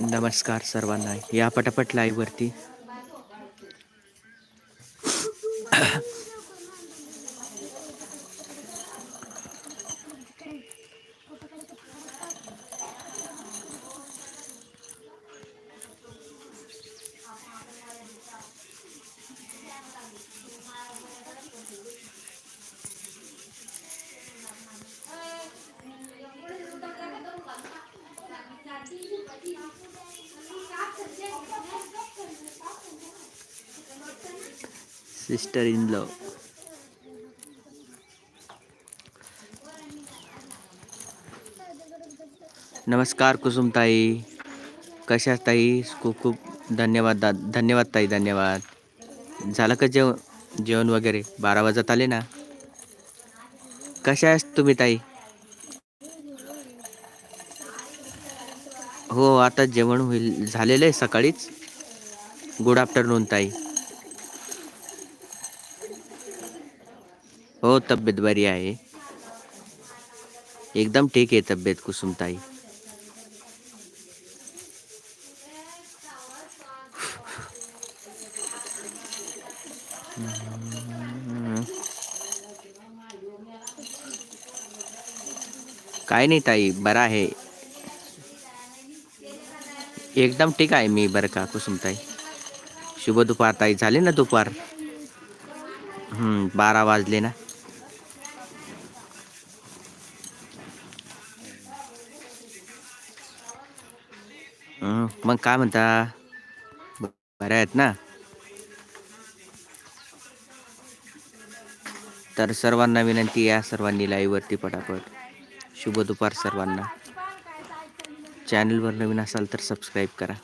नमस्कार सर्वांना. या पटापट लाईव्ह सिस्टर इन लव नमस्कार कुसुमताई. कशा ताई? खूप खूप धन्यवाद दा धन्यवाद ताई धन्यवाद. झालं का जेव जेवण वगैरे? बारा वाजत आले ना? कशा आहेस तुम्ही ताई? हो आता जेवण होईल झालेलं आहे सकाळीच. गुड आफ्टरनून ताई. हो तब्येत बरी आहे एकदम ठीक आहे तब्येत कुसुमताई काय नाही ताई बरा आहे एकदम ठीक आहे मी बरं का कुसुमताई शुभ दुपार ताई झाले ना दुपार? हम्म बारा वाजले ना मग काय म्हणता? बऱ्या आहेत ना? तर सर्वांना विनंती या सर्वांनी लाईव्ह वरती पटापट. शुभ दुपार सर्वांना. चॅनलवर नवीन असाल तर सबस्क्राईब करा.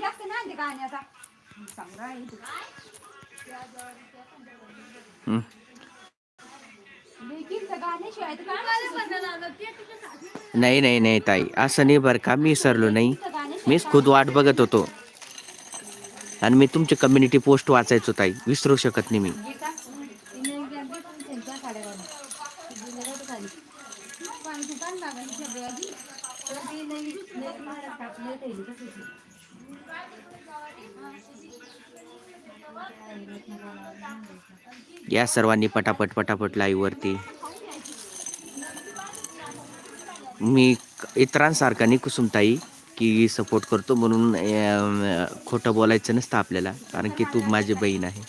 जास्त नाही नाही नाही ताई. असं नाही बरं का. मी विसरलो नाही. मीच खुद वाट बघत होतो. आणि मी तुमची कम्युनिटी पोस्ट वाचायचो ताई. विसरू शकत नाही मी. या सर्वांनी पटापट पटापट लाईव्हवरती मी इतरांसारखा नाही कुसुमताई की सपोर्ट करतो म्हणून खोटं बोलायचं नसतं आपल्याला कारण की तू माझी बहीण आहे.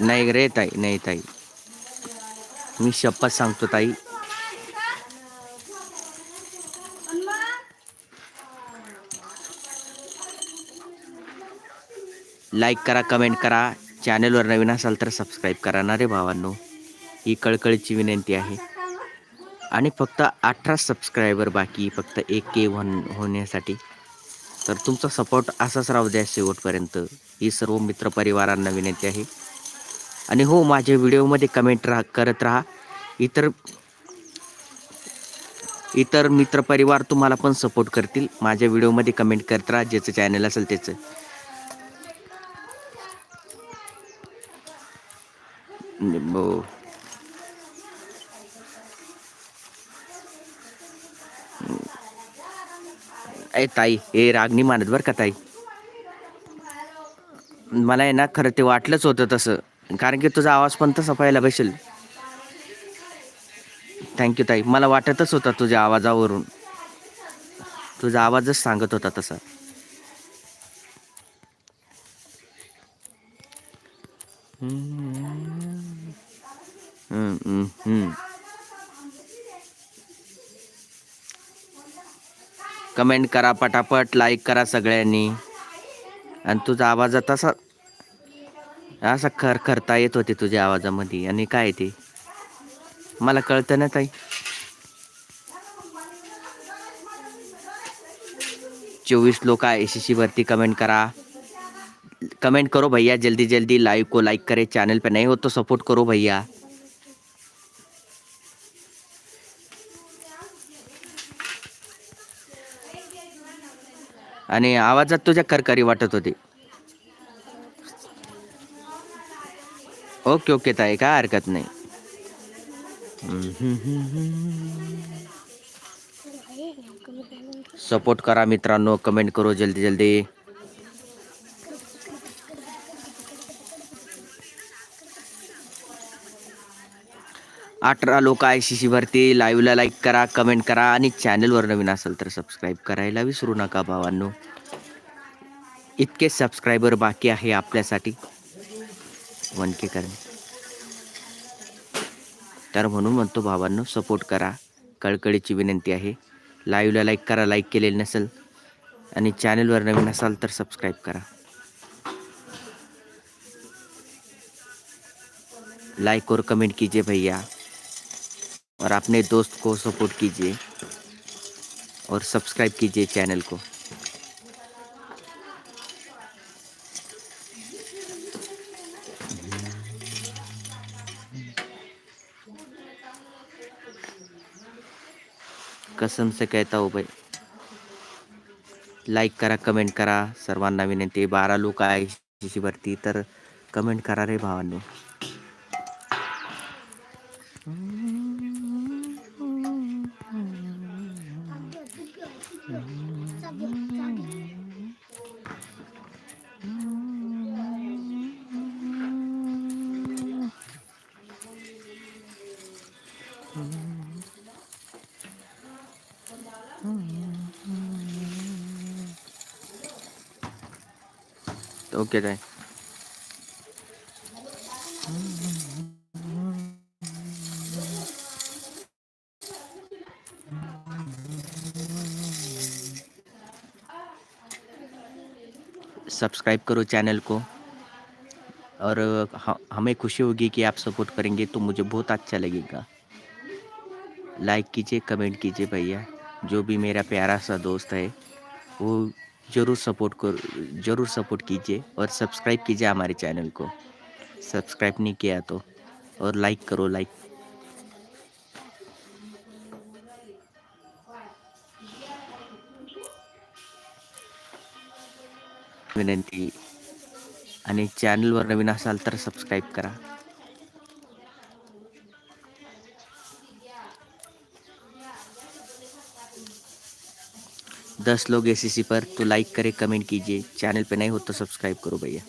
नाही रे ताई नाही ताई. मी शपथ सांगतो ताई लाईक करा कमेंट करा. चॅनलवर नवीन असाल तर सबस्क्राईब करा ना रे भावांनो. ही कळकळीची विनंती आहे. आणि फक्त अठरा सबस्क्रायबर बाकी फक्त एक के वन होण्यासाठी. तर तुमचा सपोर्ट असाच राहू द्या शेवटपर्यंत. ही सर्व मित्रपरिवारांना विनंती आहे. आणि हो माझ्या व्हिडिओमध्ये कमेंट राहा करत राहा. इतर इतर मित्रपरिवार तुम्हाला पण सपोर्ट करतील. माझ्या व्हिडिओमध्ये कमेंट करत राहा. ज्याचं चॅनल असेल त्याचं. हो ए ताई ए रागनी मानत बरं का ताई. मला आहे ना खरं ते वाटलंच होतं तसं. कारण की तुझा आवाज पण तसा पाहायला बसेल थँक्यू ताई. मला वाटतच होता तुझ्या आवाजावरून. तुझा आवाजच सांगत होता तसा. कमेंट करा पटापट लाईक करा सगळ्यांनी. आणि तुझा आवाज तसा असा खर खरता येत होते तुझ्या आवाजामध्ये. आणि काय ते? मला कळतं ना ताई? चोवीस लोक आए सी वरती कमेंट करा. कमेंट करो भैया जल्दी जल्दी. लाइव को लाइक करे चैनल पे नाही हो तो सपोर्ट करो भैया. आणि आवाजात तुझ्या करकारी वाटत होती. ओके ओके ताई काय हरकत नाही. सपोर्ट करा मित्रांनो कमेंट करो जल्दी जल्दी. अठरा लोक आय सी सी भरती लाईव्हला लाईक करा कमेंट करा आणि चॅनलवर नवीन असेल तर सबस्क्राईब करायला विसरू नका भावांनो. इतके सबस्क्रायबर बाकी आहे आपल्यासाठी. वन के करणे तर म्हणून म्हणतो भावांनो सपोर्ट करा. कळकळीची विनंती आहे. लाईव्हला लाईक करा लाईक केलेली नसेल आणि चॅनलवर नवीन असाल तर सबस्क्राईब करा. लाईक और कमेंट कीजिए भैया. और अपने दोस्त को सपोर्ट कीजिए और सब्सक्राइब कीजिए चैनल को। कसम से कहता हूँ भाई लाईक करा कमेंट करा सर्वांना विनंती बारा लोक आहे भरती तर कमेंट करा रे भावांनो। ओके ताई सब्सक्राइब करो चैनल को। और हमें खुशी होगी कि आप सपोर्ट करेंगे तो मुझे बहुत अच्छा लगेगा। लाइक कीजिए कमेंट कीजिए भैया। जो भी मेरा प्यारा सा दोस्त है वो ज़रूर सपोर्ट कर ज़रूर सपोर्ट कीजिए और सब्सक्राइब कीजिए हमारे चैनल को। सब्सक्राइब नहीं किया तो और लाइक करो लाइक विनंती आणि चॅनलवर नवीन असाल तर सबस्क्राईब करा। दस लोग एस पर तो लाइक करें कमेंट कीजिए। चैनल पे नहीं हो तो सब्सक्राइब करो भैया।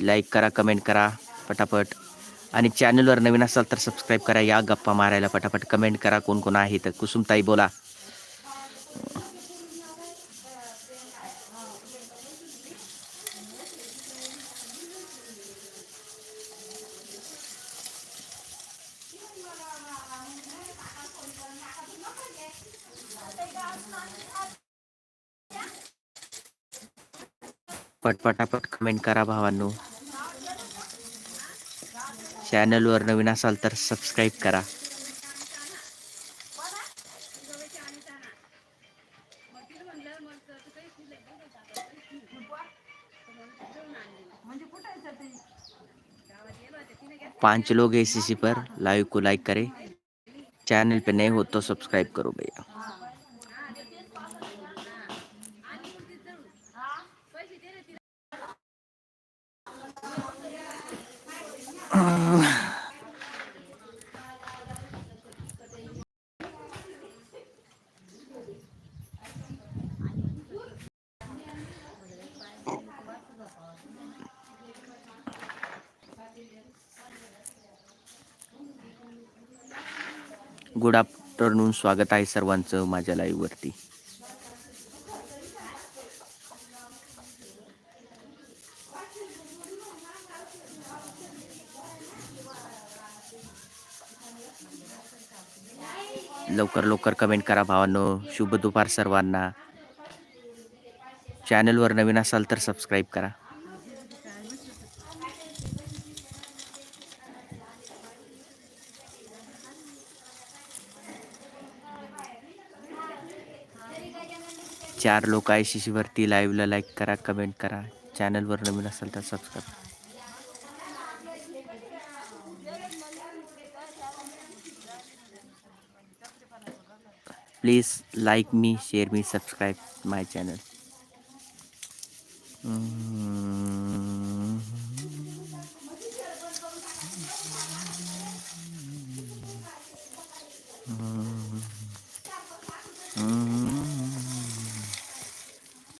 लाईक करा कमेंट करा पटापट. आणि चॅनलवर नवीन असाल तर सबस्क्राईब करा. या गप्पा मारायला पटापट कमेंट करा. कोण कोण आहे तर कुसुमताई बोला. पट, पटापट कमेंट करा भावांनो. चॅनलवर नवीन असाल तर सबस्क्राईब करा. पाँच लोग हैं पर लाइव को लाइक करें. चैनल पे नए हो तो सब्सक्राइब करो भैया. गुड आफ्टरनून स्वागत आहे सर्वांचं माझ्या लाईववरती लवकर लवकर कमेंट करा भावांनो. शुभ दुपार सर्वांना. चॅनलवर नवीन असाल तर सबस्क्राईब करा. चार लोक आय सी सीवरती लाईव्हला लाईक करा कमेंट करा. चॅनलवर नवीन असेल तर subscribe please like me share me subscribe my channel